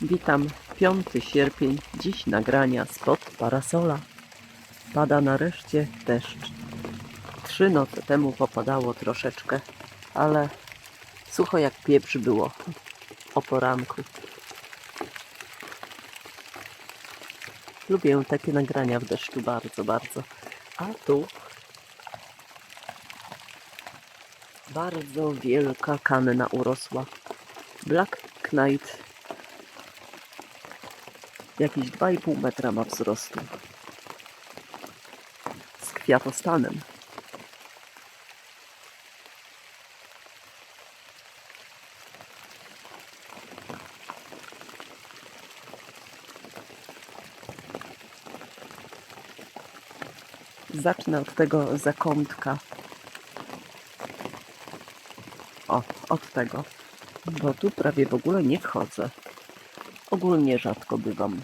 Witam, 5 sierpień, dziś nagrania spod parasola. Pada nareszcie deszcz. Trzy noce temu popadało troszeczkę, ale sucho jak pieprz było o poranku. Lubię takie nagrania w deszczu bardzo, bardzo. A tu bardzo wielka kanna urosła. Black Knight jakieś 2,5 metra ma wzrostu. Z kwiatostanem. Zacznę od tego zakątka. O, od tego. Bo tu prawie w ogóle nie wchodzę. Ogólnie rzadko bywam.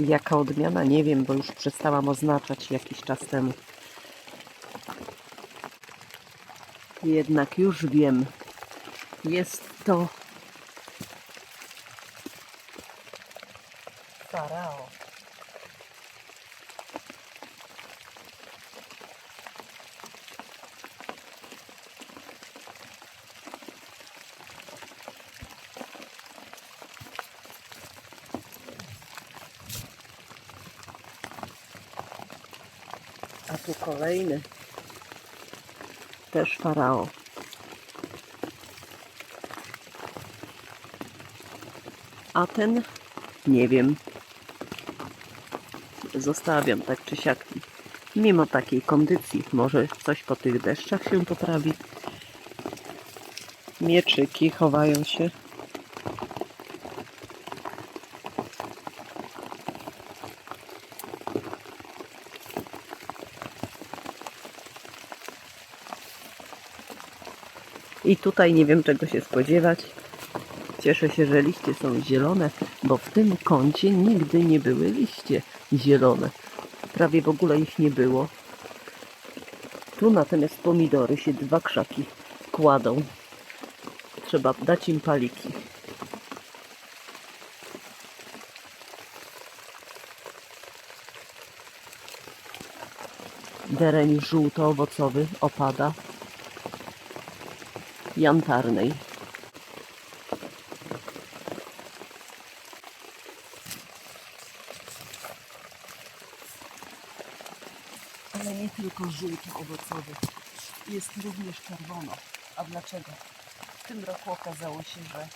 Jaka odmiana? Nie wiem, bo już przestałam oznaczać jakiś czas temu. Jednak już wiem. Jest to tu kolejny. Też farao. A ten nie wiem. Zostawiam tak czy siak. Mimo takiej kondycji, może coś po tych deszczach się poprawi. Mieczyki chowają się. I tutaj nie wiem czego się spodziewać. Cieszę się, że liście są zielone, bo w tym kącie nigdy nie były liście zielone. Prawie w ogóle ich nie było. Tu natomiast pomidory się dwa krzaki kładą. Trzeba dać im paliki. Dereń żółto-owocowy opada jantarnej. Ale nie tylko żółto-owocowy. Jest również czerwono. A dlaczego? W tym roku okazało się, że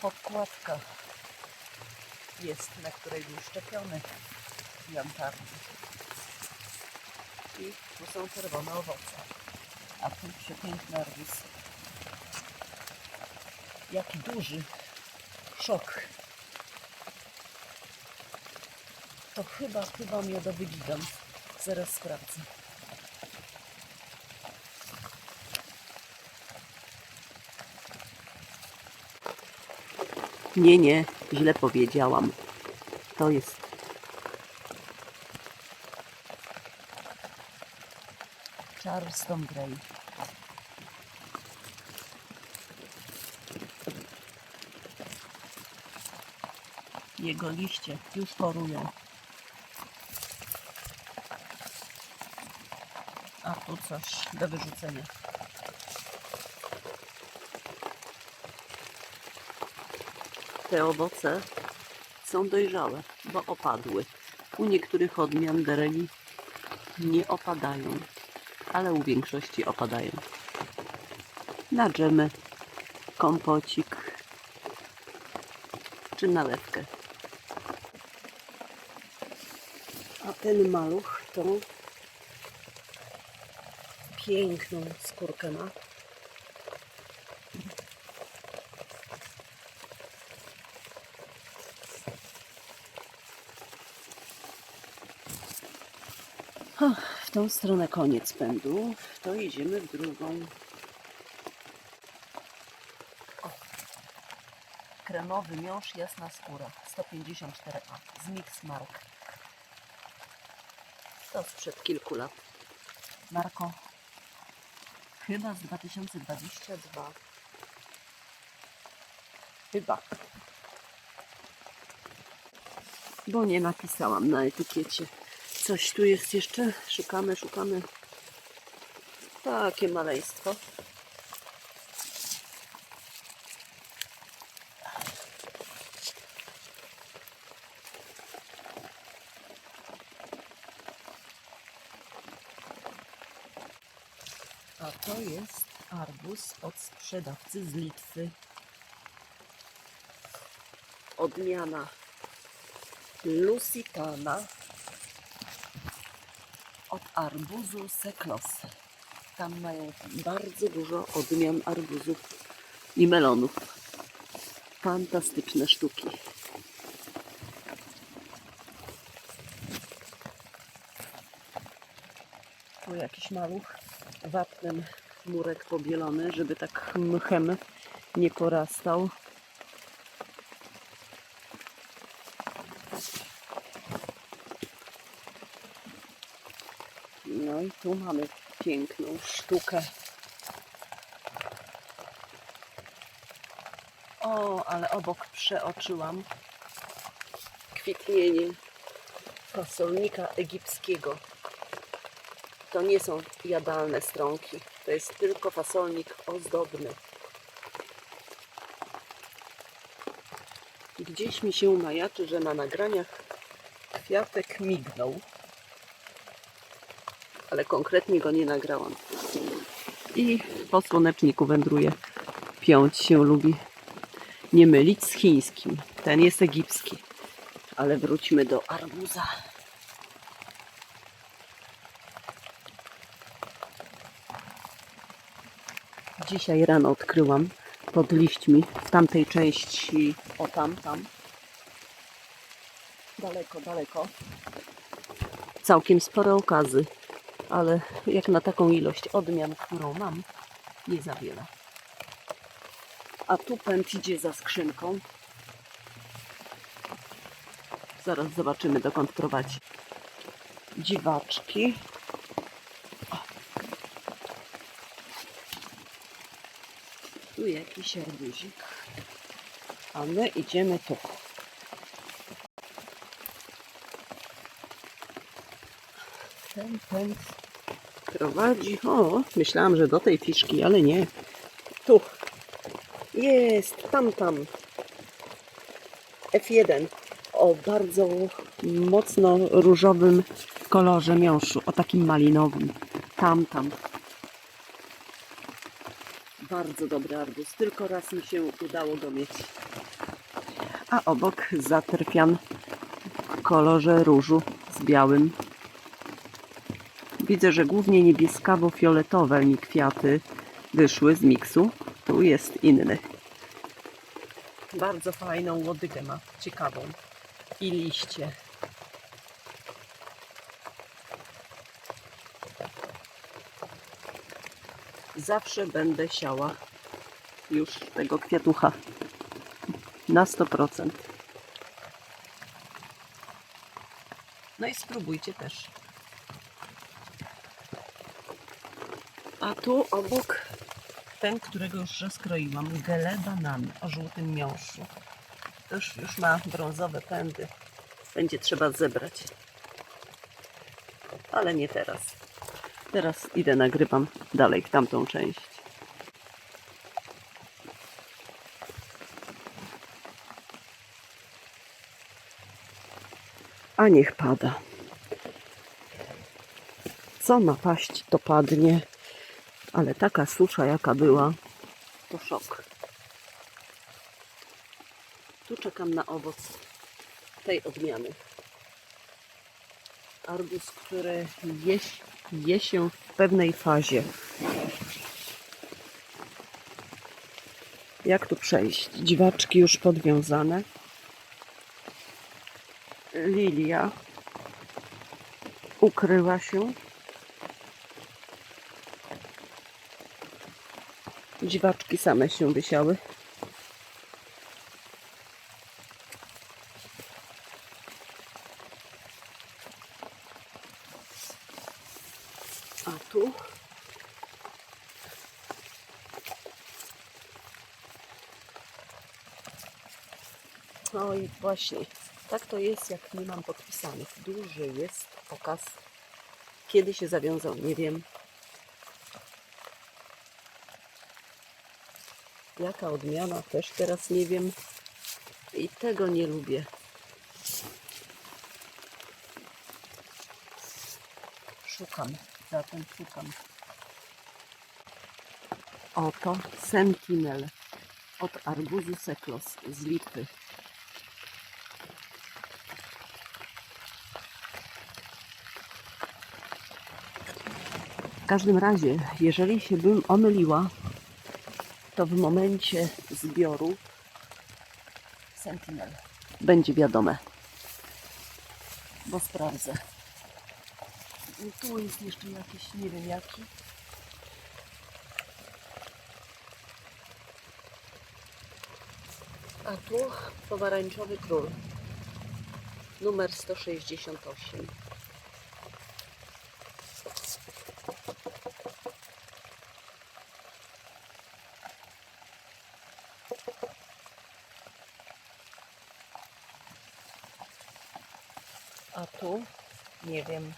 podkładka jest, na której był szczepiony jantarny. I tu są czerwone owoce. A tu przepiękny arbuz. Jaki duży szok. To chyba, chyba miodowy gigant. Zaraz sprawdzę. Nie, nie, źle powiedziałam. To jest Charleston Grey. Jego liście już chorują. A tu coś do wyrzucenia. Te owoce są dojrzałe, bo opadły. U niektórych odmian dereli nie opadają, ale u większości opadają. Na dżemę, kompocik czy nalewkę. A ten maluch to piękną skórkę ma. W tą stronę koniec pędu, to jedziemy w drugą. O. Kremowy miąższ, jasna skóra, 154A z Mix Mark. To sprzed kilku lat. Marko. Chyba z 2022. Chyba. Bo nie napisałam na etykiecie. Coś tu jest jeszcze? Szukamy, szukamy. Takie maleństwo. A to jest arbuz od sprzedawcy z Litwy. Odmiana Lusitana od arbuzu Seklos. Tam mają bardzo dużo odmian arbuzów i melonów. Fantastyczne sztuki. Tu jakiś maluch wapnem murek pobielony, żeby tak mchem nie porastał. No i tu mamy piękną sztukę. O, ale obok przeoczyłam kwitnienie fasolnika egipskiego. To nie są jadalne stronki. To jest tylko fasolnik ozdobny. Gdzieś mi się majaczy, że na nagraniach kwiatek mignął. Ale konkretnie go nie nagrałam. I po słoneczniku wędruje. Piąć się lubi. Nie mylić z chińskim. Ten jest egipski. Ale wróćmy do arbuza. Dzisiaj rano odkryłam pod liśćmi w tamtej części, o tam, tam, daleko, daleko, całkiem spore okazy, ale jak na taką ilość odmian, którą mam, nie za wiele. A tu pęd idzie za skrzynką. Zaraz zobaczymy, dokąd prowadzi. Dziwaczki. Jakiś arbuzik. A my idziemy tu. Ten pęd prowadzi. O, myślałam, że do tej fiszki, ale nie. Tu. Jest, tam, tam. F1 o bardzo mocno różowym kolorze miąższu, o takim malinowym. Tam, tam. Bardzo dobry arbuz. Tylko raz mi się udało go mieć. A obok zatrwian w kolorze różu z białym. Widzę, że głównie niebieskawo-fioletowe mi kwiaty wyszły z miksu. Tu jest inny. Bardzo fajną łodygę ma, ciekawą. I liście. Zawsze będę siała już tego kwiatucha na 100%. No i spróbujcie też. A tu obok ten, którego już rozkroiłam, gele banan o żółtym miąższu. To już, już ma brązowe pędy. Będzie trzeba zebrać. Ale nie teraz. Teraz idę, nagrywam dalej w tamtą część. A niech pada. Co ma paść, to padnie. Ale taka susza, jaka była, to szok. Tu czekam na owoc tej odmiany. Arbuz, który je, je się w pewnej fazie. Jak tu przejść? Dziwaczki już podwiązane. Lilia ukryła się. Dziwaczki same się wysiały. A tu No i właśnie, tak to jest, jak nie mam podpisanych. Duży jest pokaz. Kiedy się zawiązał, nie wiem. Jaka odmiana, też teraz nie wiem. I tego nie lubię. Szukam, zatem szukam. Oto Sentinel od arbuzu Seklos z Litwy. Każdym razie, jeżeli się bym omyliła, to w momencie zbioru Sentinel będzie wiadome. Bo sprawdzę. I tu jest jeszcze jakiś, nie wiem jaki. A tu pomarańczowy król. Numer 168. A nie wiem.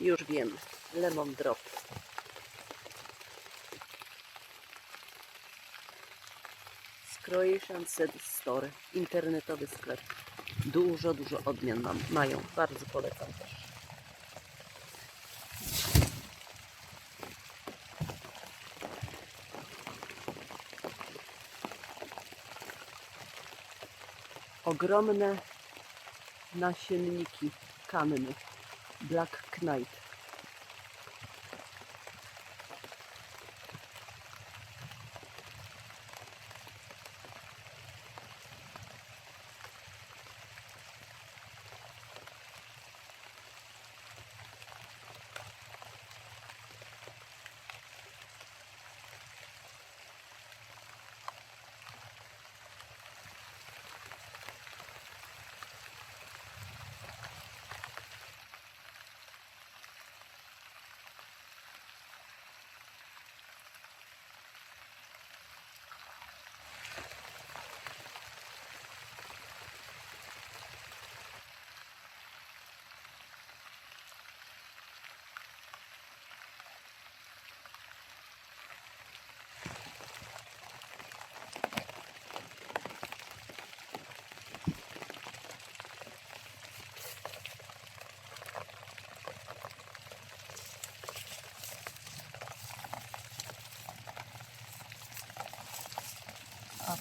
Już wiem. Lemon drop. Croatian Set Store. Internetowy sklep. Dużo, dużo odmian mam. Mają. Bardzo polecam też. Ogromne nasienniki kanny Black Knight.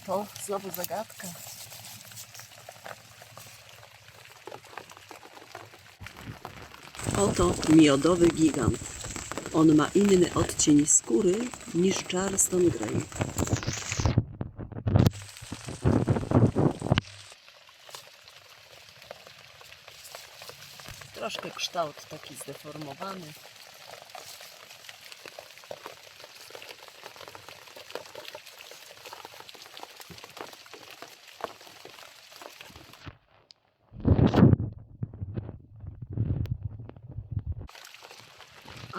To znowu zagadka. Oto miodowy gigant. On ma inny odcień skóry niż Charleston Grey. Troszkę kształt taki zdeformowany.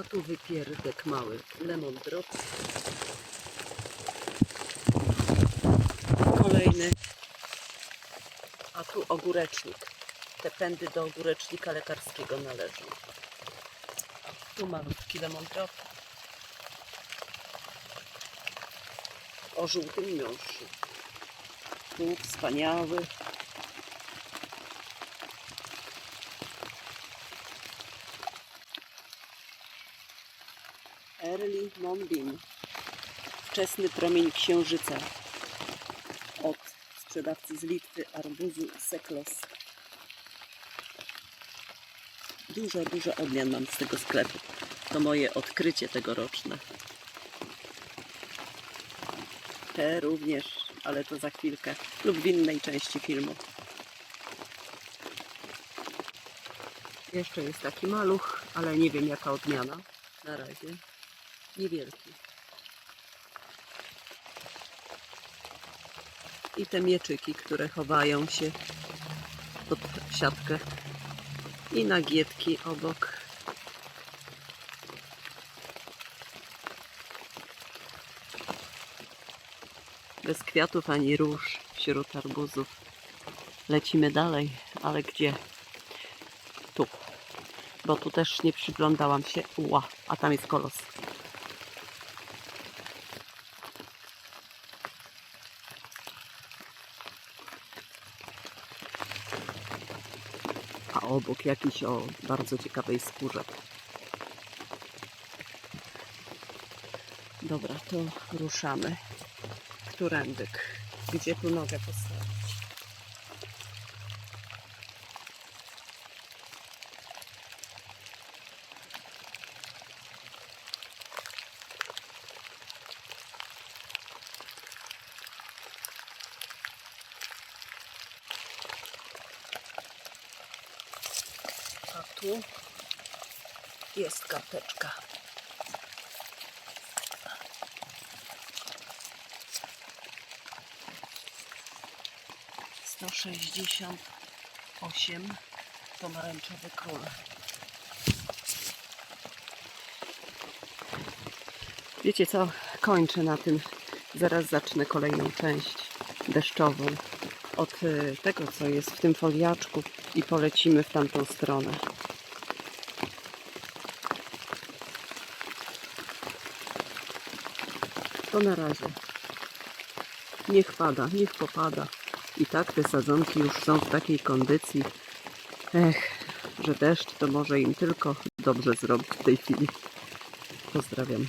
A tu wypierdek mały, lemon drop. Kolejny. A tu ogórecznik. Te pędy do ogórecznika lekarskiego należą. Tu malutki lemon drop. O żółtym miąższu. Tu wspaniały. Early Moonbeam. Wczesny promień księżyca. Od sprzedawcy z Litwy arbuzu Seklos. Dużo, dużo odmian mam z tego sklepu. To moje odkrycie tegoroczne. Te również, ale to za chwilkę lub w innej części filmu. Jeszcze jest taki maluch, ale nie wiem jaka odmiana. Na razie niewielki. I te mieczyki, które chowają się pod siatkę. I nagietki obok. Bez kwiatów ani róż wśród arbuzów. Lecimy dalej, ale gdzie? Tu. Bo tu też nie przyglądałam się. Ła, a tam jest kolos. A obok jakiś o bardzo ciekawej skórze. Dobra, to ruszamy. Którędyk? Gdzie tu nogę postawić? A tu jest karteczka. Sto sześćdziesiąt osiem pomarańczowy król. Wiecie co? Kończę na tym. Zaraz zacznę kolejną część deszczową od y, tego, co jest w tym foliaczku i polecimy w tamtą stronę. To na razie. Niech pada, niech popada. I tak te sadzonki już są w takiej kondycji, ech, że deszcz to może im tylko dobrze zrobić w tej chwili. Pozdrawiam.